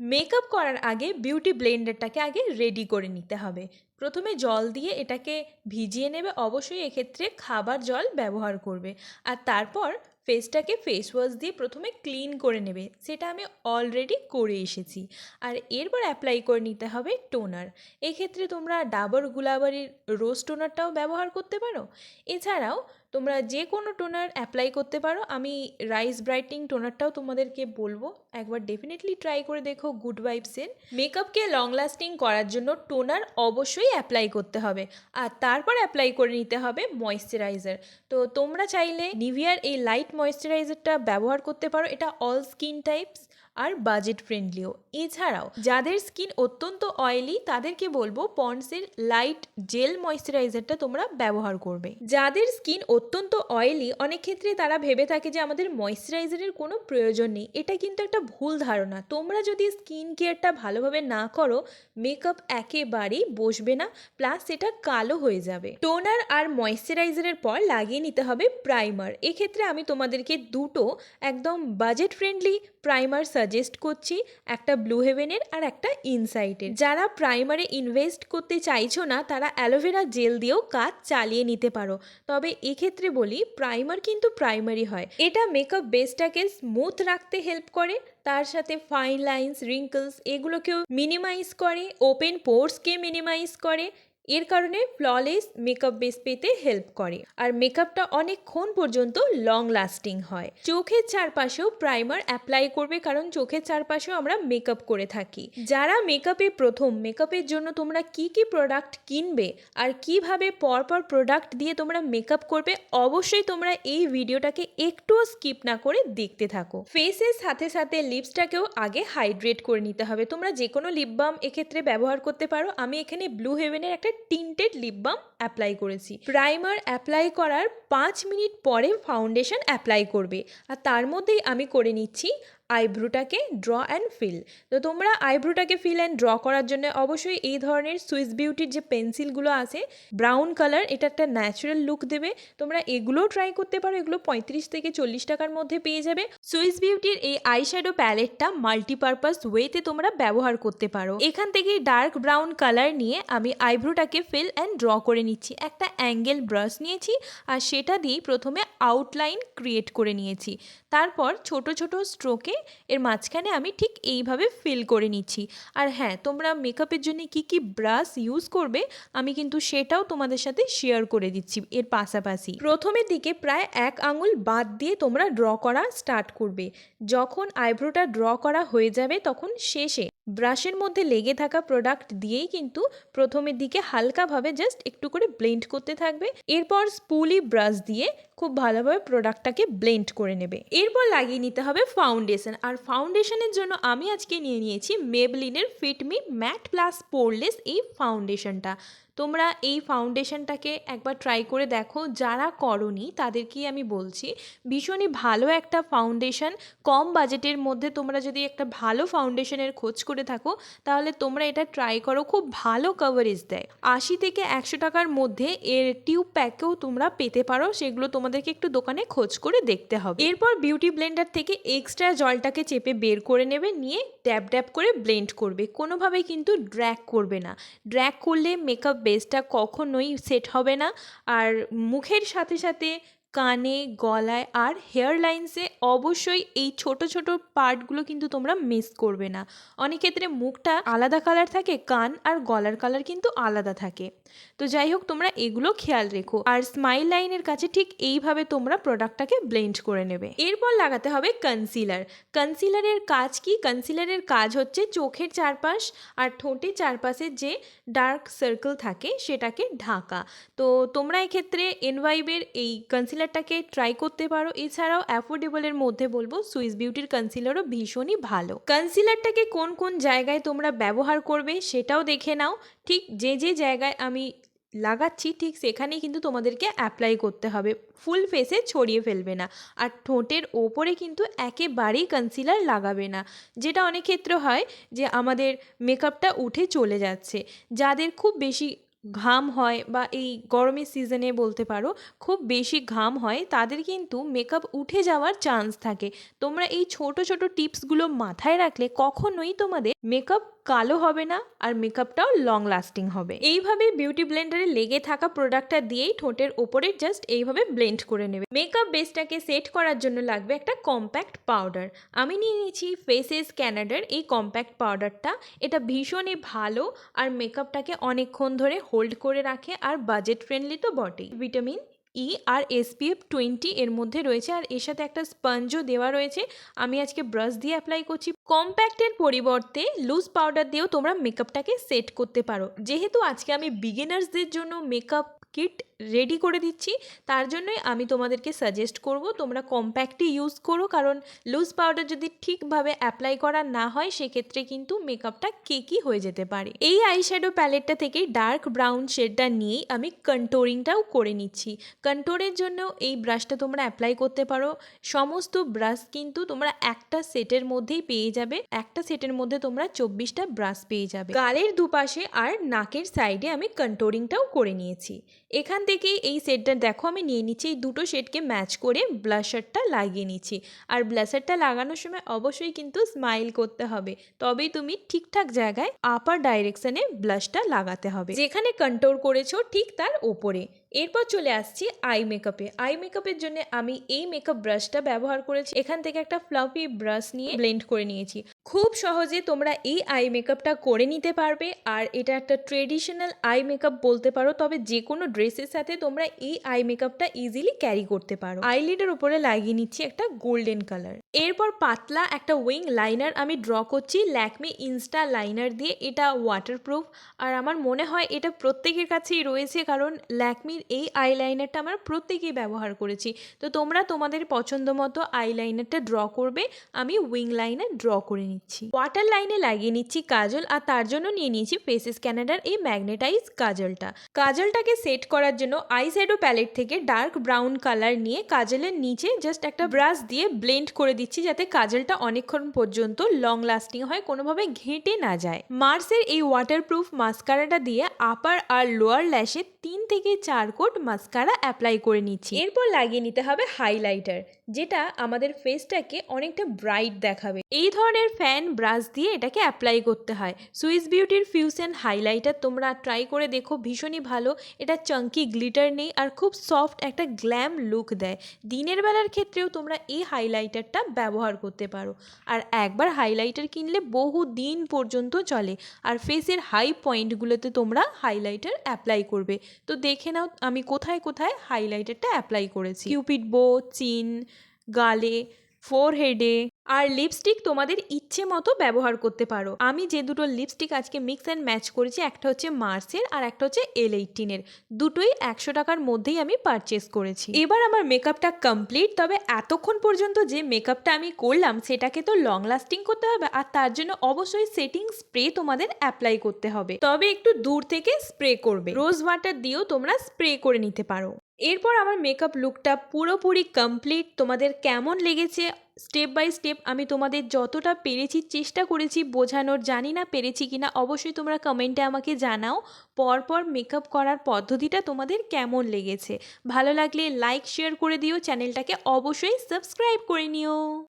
Makeup করার আগে beauty ব্লেন্ডারটাকে আগে রেডি করে নিতে হবে। প্রথমে জল দিয়ে এটাকে ভিজিয়ে নেবে, অবশ্যই এক্ষেত্রে খাবার জল ব্যবহার করবে। আর তারপর ফেসটাকে ফেস ওয়াশ দিয়ে প্রথমে ক্লিন করে নেবে, সেটা আমি অলরেডি করে এসেছি। আর এরপর অ্যাপ্লাই করে নিতে হবে টোনার এক্ষেত্রে তোমরা ডাবর গুলাবারির রোজ টোনারটাও ব্যবহার করতে পারো। এছাড়াও তোমরা যে কোনো টোনার অ্যাপ্লাই করতে পারো। আমি রাইস ব্রাইটিং টোনারটাও তোমাদেরকে বলব। একবার ডেফিনেটলি ট্রাই করে দেখো গুড ভাইবসের মেকআপকে লং লাস্টিং করার জন্য টোনার অবশ্যই অ্যাপ্লাই করতে হবে। আর তারপর অ্যাপ্লাই করে নিতে হবে ময়শ্চারাইজার তো তোমরা চাইলে নিভিয়ার এই লাইট ময়শ্চারাইজারটা ব্যবহার করতে পারো। এটা অল স্কিন টাইপস আর বাজেট ফ্রেন্ডলিও এছাড়াও, যাদের স্কিন অত্যন্ত অয়েলি তাদেরকে বলব পন্ডসের লাইট জেল ময়শ্চারাইজারটা তোমরা ব্যবহার করবে। যাদের স্কিন অত্যন্ত অয়েলি অনেক ক্ষেত্রে তারা ভেবে থাকে যে আমাদের ময়শ্চারাইজারের কোনো প্রয়োজন নেই। এটা কিন্তু একটা ভুল ধারণা। তোমরা যদি স্কিন কেয়ারটা ভালোভাবে না করো মেকআপ একেবারেই বসবে না প্লাস সেটা কালো হয়ে যাবে। টোনার আর ময়শ্চারাইজারের পর লাগিয়ে নিতে হবে প্রাইমার এক্ষেত্রে আমি তোমাদেরকে দুটো একদম বাজেট ফ্রেন্ডলি প্রাইমার সাজেস্ট করছি একটা ব্লু হেভেনের আর একটা ইনসাইটের যারা প্রাইমারে ইনভেস্ট করতে চাইছো না, তারা অ্যালোভেরা জেল দিয়েও কাজ চালিয়ে নিতে পারো। তবে এক্ষেত্রে বলি প্রাইমার কিন্তু প্রাইমারি হয়। এটা মেকআপ বেসটাকে স্মুথ রাখতে হেল্প করে। তার সাথে ফাইন লাইন্স রিঙ্কলস এগুলোকেও মিনিমাইজ করে। ওপেন পোর্সকে মিনিমাইজ করে। এর কারণে ফ্ললেস মেকআপ বেস পেতে হেল্প করে। আর মেকআপটা অনেকক্ষণ পর্যন্ত লং লাস্টিং হয়। চোখের চারপাশেও প্রাইমার অ্যাপ্লাই করবে কারণ চোখের চারপাশেও আমরা মেকআপ করে থাকি। যারা মেকআপে প্রথম, মেকআপের জন্য তোমরা কি কি প্রোডাক্ট কিনবে আর কীভাবে পরপর প্রোডাক্ট দিয়ে তোমরা মেকআপ করবে অবশ্যই তোমরা এই ভিডিওটাকে একটুও স্কিপ না করে দেখতে থাকো। ফেসের সাথে সাথে লিপসটাকেও আগে হাইড্রেট করে নিতে হবে। তোমরা যে কোনো লিপ বাম এক্ষেত্রে ব্যবহার করতে পারো। আমি এখানে ব্লু হেভেনের একটা টিন্টেড লিপ বাম অ্যাপ্লাই করেছি। প্রাইমার অ্যাপ্লাই করার পাঁচ মিনিট পরে ফাউন্ডেশন অ্যাপ্লাই করবে। আর তার মধ্যেই আমি করে নিচ্ছি আইব্রোটাকে ড্র অ্যান্ড ফিল। তো তোমরা আইব্রোটাকে ফিল অ্যান্ড ড্র করার জন্য অবশ্যই এই ধরনের সুইস বিউটির যে পেন্সিলগুলো আছে, ব্রাউন কালার, এটা একটা ন্যাচারাল লুক দেবে। তোমরা এগুলোও ট্রাই করতে পারো, এগুলো পঁয়ত্রিশ থেকে চল্লিশ টাকার মধ্যে পেয়ে যাবে। সুইস বিউটির এই আইশ্যাডো প্যালেটটা মাল্টিপারপাস ওয়েতে তোমরা ব্যবহার করতে পারো। এখান থেকে ডার্ক ব্রাউন কালার নিয়ে আমি আইব্রোটাকে ফিল অ্যান্ড ড্র করে নিচ্ছি। একটা অ্যাঙ্গেল ব্রাশ নিয়েছি আর সেটা দিয়েই প্রথমে আউটলাইন ক্রিয়েট করে নিয়েছি। তারপর ছোট ছোট স্ট্রোকে এর মাঝখানে আমি ঠিক এইভাবে ফিল করে নিচ্ছি। আর হ্যাঁ তোমরা মেকআপের জন্য কি কি ব্রাশ ইউজ করবে, আমি কিন্তু সেটাও তোমাদের সাথে শেয়ার করে দিচ্ছি এর পাশাপাশি। প্রথমের দিকে প্রায় এক আঙুল বাদ দিয়ে তোমরা ড্র করা স্টার্ট করবে। যখন আইব্রোটা ড্র করা হয়ে যাবে তখন শেষে ব্রাশের মধ্যে লেগে থাকা প্রোডাক্ট দিয়েই কিন্তু প্রথমের দিকে হালকাভাবে জাস্ট একটু করে ব্লেন্ড করতে থাকবে। এরপর স্পুলি ব্রাশ দিয়ে খুব ভালোভাবে প্রোডাক্টটাকে ব্লেন্ড করে নেবে। এরপর লাগিয়ে নিতে হবে ফাউন্ডেশন আর ফাউন্ডেশনের জন্য আমি আজকে নিয়ে নিয়েছি মেবলিনের Fit Me matte plus poreless এই ফাউন্ডেশনটা তোমরা এই ফাউন্ডেশনটাকে একবার ট্রাই করে দেখো। যারা করনি, তাদেরকেই আমি বলছি, ভীষণই ভালো একটা ফাউন্ডেশন কম বাজেটের মধ্যে তোমরা যদি একটা ভালো ফাউন্ডেশনের খোঁজ করে থাকো, তাহলে তোমরা এটা ট্রাই করো, খুব ভালো কভারেজ দেয়। আশি থেকে একশো টাকার মধ্যে এর টিউব প্যাকেও তোমরা পেতে পারো, সেগুলো তোমাদেরকে একটু দোকানে খোঁজ করে দেখতে হবে। এরপর বিউটি ব্লেন্ডার থেকে এক্সট্রা জলটাকে চেপে বের করে নেবে, নিয়ে ড্যাব ড্যাব করে ব্লেন্ড করবে। কোনোভাবেই কিন্তু ড্র্যাক করবে না। ড্র্যাক করলে মেকআপ বেসটা কখনোই সেট হবে না। আর মুখের সাথে সাথে কানে, গলায় আর হেয়ার লাইন্সে অবশ্যই এই ছোট ছোট পার্টগুলো কিন্তু তোমরা মিস করবে না। অনেক ক্ষেত্রে মুখটা আলাদা কালার থাকে, কান আর গলার কালার কিন্তু আলাদা থাকে। তো যাই হোক, তোমরা এগুলো খেয়াল রেখো। আর স্মাইল লাইনের কাছে ঠিক এইভাবে তোমরা প্রোডাক্টটাকে ব্লেন্ড করে নেবে। এরপর লাগাতে হবে কনসিলার কনসিলারের কাজ কি? কনসিলারের কাজ হচ্ছে চোখের চারপাশ আর ঠোঁটের চারপাশের যে ডার্ক সার্কেল থাকে, সেটাকে ঢাকা। তো তোমরা এক্ষেত্রে এনভাইবের এই কনসিলারটাকে ট্রাই করতে পারো। এছাড়াও অ্যাফোর্ডেবলের মধ্যে বলব সুইস বিউটির কনসিলারও ভীষণই ভালো। কনসিলারটাকে কোন কোন জায়গায় তোমরা ব্যবহার করবে সেটাও দেখে নাও। ঠিক যে যে জায়গায় আমি লাগাচ্ছি, ঠিক সেখানেই কিন্তু তোমাদেরকে অ্যাপ্লাই করতে হবে। ফুল ফেসে ছড়িয়ে ফেলবে না। আর ঠোঁটের ওপরে কিন্তু একেবারেই কনসিলার লাগাবে না। যেটা অনেক ক্ষেত্রে হয় যে আমাদের মেকআপটা উঠে চলে যাচ্ছে। যাদের খুব বেশি ঘাম হয় বা এই গরমের সিজনে বলতে পারো, খুব বেশি ঘাম হয়, তাদের কিন্তু মেকআপ উঠে যাওয়ার চান্স থাকে। তোমরা এই ছোট ছোট টিপসগুলো মাথায় রাখলে কখনোই তোমাদের মেকআপ কালো হবে না আর মেকআপটাও লং লাস্টিং হবে। এইভাবে বিউটি ব্লেন্ডারে লেগে থাকা প্রোডাক্টটা দিয়েই ঠোঁটের ওপরে জাস্ট এইভাবে ব্লেন্ড করে নেবে। মেকআপ বেসটাকে সেট করার জন্য লাগবে একটা কম্প্যাক্ট পাউডার আমি নিয়ে নিয়েছি ফেসেস ক্যানাডার এই কম্প্যাক্ট পাউডারটা এটা ভীষণই ভালো আর মেকআপটাকে অনেকক্ষণ ধরে হোল্ড করে রাখে আর বাজেট ফ্রেন্ডলি তো বটেই। ভিটামিন ই আর এসপিএফ টোয়েন্টি এর মধ্যে রয়েছে আর এর সাথে একটা স্পঞ্জও দেওয়া রয়েছে। আমি আজকে ব্রাশ দিয়ে অ্যাপ্লাই করছি। কম্প্যাক্টের পরিবর্তে লুজ পাউডার দিয়েও তোমরা মেকআপটাকে সেট করতে পারো। যেহেতু আজকে আমি বিগিনার্সদের জন্য মেকআপ কিট রেডি করে দিচ্ছি। তার জন্যই আমি তোমাদেরকে সাজেস্ট করব, তোমরা কম্প্যাক্টই ইউজ করো। কারণ লুজ পাউডার যদি ঠিকভাবে অ্যাপ্লাই করা না হয়, সেক্ষেত্রে কিন্তু মেকআপটা কেকি হয়ে যেতে পারে। এই আইশ্যাডো প্যালেটটা থেকে ডার্ক ব্রাউন শেডটা নিয়েই আমি কন্টোরিংটাও করে নিচ্ছি। কন্টোরের জন্য এই ব্রাশটা তোমরা অ্যাপ্লাই করতে পারো। সমস্ত ব্রাশ কিন্তু তোমরা একটা সেটের মধ্যেই পেয়ে যাবে। একটা সেটের মধ্যে তোমরা চব্বিশটা ব্রাশ পেয়ে যাবে। গালের দুপাশে আর নাকের সাইডে আমি কন্টোরিংটাও করে নিয়েছি। এখান থেকেই এই সেটটা দেখো, আমি নিয়ে নিচ্ছি। এই দুটো শেডকে ম্যাচ করে ব্লাশারটা লাগিয়ে নিচ্ছি। আর ব্লাশারটা লাগানোর সময় অবশ্যই কিন্তু স্মাইল করতে হবে। তবেই তুমি ঠিকঠাক জায়গায় আপার ডাইরেকশানে ব্লাশটা লাগাতে হবে। যেখানে কন্ট্রোল করেছ ঠিক তার ওপরে। এরপর চলে আসছি আই মেকআপে আই মেকআপের জন্য আমি এই মেকআপ ব্রাশটা ব্যবহার করেছি। এখান থেকে একটা ফ্লাফি ব্রাশ নিয়ে ব্লেন্ড করে নিয়েছি। খুব সহজে তোমরা এই আই মেকআপটা করে নিতে পারবে। আর এটা একটা ট্রেডিশনাল আই মেকআপ বলতে পারো, তবে যে কোনো ড্রেসের সাথে তোমরা এই আই মেকআপটা ইজিলি ক্যারি করতে পারো। আইলিডের উপরে লাগিয়ে নিচ্ছি একটা গোল্ডেন কালার এরপর পাতলা একটা উইং লাইনার আমি ড্র করছি। ল্যাকমি ইনস্টা লাইনার দিয়ে এটা ওয়াটারপ্রুফ আর আমার মনে হয় এটা প্রত্যেকের কাছেই রয়েছে কারণ ল্যাকমির এই আইলাইনারটা আমরা প্রত্যেকেই ব্যবহার করেছি। তো তোমরা তোমাদের পছন্দ মতো আইলাইনারটা ড্র করবে। আমি উইং লাইনার ড্র করে নিচ্ছি। ওয়াটার লাইনে লাগিয়ে নিচ্ছি কাজল আর তার জন্য নিয়ে নিয়েছি ফেসেস ক্যানাডার এই ম্যাগনেটাইজ কাজলটা। কাজলটাকে সেট করার জন্য আই শ্যাডো প্যালেট থেকে ডার্ক ব্রাউন কালার নিয়ে কাজলের নিচে জাস্ট একটা ব্রাশ দিয়ে ব্লেন্ড করে দিচ্ছি যাতে কাজলটা অনেকক্ষণ পর্যন্ত লং লাস্টিং হয়, কোনোভাবে ঘেঁটে না যায়। মার্সের এই ওয়াটারপ্রুফ মাস্কারাটা দিয়ে আপার আর লোয়ার ল্যাশে তিন থেকে চার কোট মাস্কারা অ্যাপ্লাই করে নিচ্ছি। এরপর লাগিয়ে নিতে হবে হাইলাইটার যেটা আমাদের ফেসটাকে অনেকটা ব্রাইট দেখাবে। এই ধরনের ফ্যান ব্রাশ দিয়ে এটাকে অ্যাপ্লাই করতে হয়। সুইস বিউটির ফিউশন হাইলাইটার তোমরা ট্রাই করে দেখো, ভীষণই ভালো। এটা চাঙ্কি গ্লিটার নেই আর খুব সফট একটা গ্ল্যাম লুক দেয়। দিনের বেলার ক্ষেত্রেও তোমরা এই হাইলাইটারটা ব্যবহার করতে পারো। আর একবার হাইলাইটার কিনলে বহু দিন পর্যন্ত চলে। আর ফেসের হাই পয়েন্টগুলোতে তোমরা হাইলাইটার অ্যাপ্লাই করবে। তো দেখে নাও আমি কোথায় কোথায় হাইলাইটারটা অ্যাপ্লাই করেছি। কিউপিড বো চিন গালে ফোরহেডে আর লিপস্টিক তোমাদের ইচ্ছে মতো ব্যবহার করতে পারো। আমি যে দুটো লিপস্টিক আজকে মিক্স অ্যান্ড ম্যাচ করেছি, একটা হচ্ছে মার্সের আর একটা হচ্ছে এল এইটিনের দুটোই একশো টাকার মধ্যেই আমি পারচেস করেছি। এবার আমার মেকআপটা কমপ্লিট তবে এতক্ষণ পর্যন্ত যে মেকআপটা আমি করলাম, সেটাকে তো লং লাস্টিং করতে হবে আর তার জন্য অবশ্যই সেটিং স্প্রে তোমাদের অ্যাপ্লাই করতে হবে। তবে একটু দূর থেকে স্প্রে করবে। রোজ ওয়াটার দিয়েও তোমরা স্প্রে করে নিতে পারো। এরপর আমার মেকআপ লুকটা পুরোপুরি কমপ্লিট তোমাদের কেমন লেগেছে? স্টেপ বাই স্টেপ আমি তোমাদের যতটা পেরেছি, চেষ্টা করেছি বোঝানোর, জানি না পেরেছি কি না অবশ্যই তোমরা কমেন্টে আমাকে জানাও। পরপর মেকআপ করার পদ্ধতিটা তোমাদের কেমন লেগেছে? ভালো লাগলে লাইক শেয়ার করে দিও। চ্যানেলটাকে অবশ্যই সাবস্ক্রাইব করে নিও।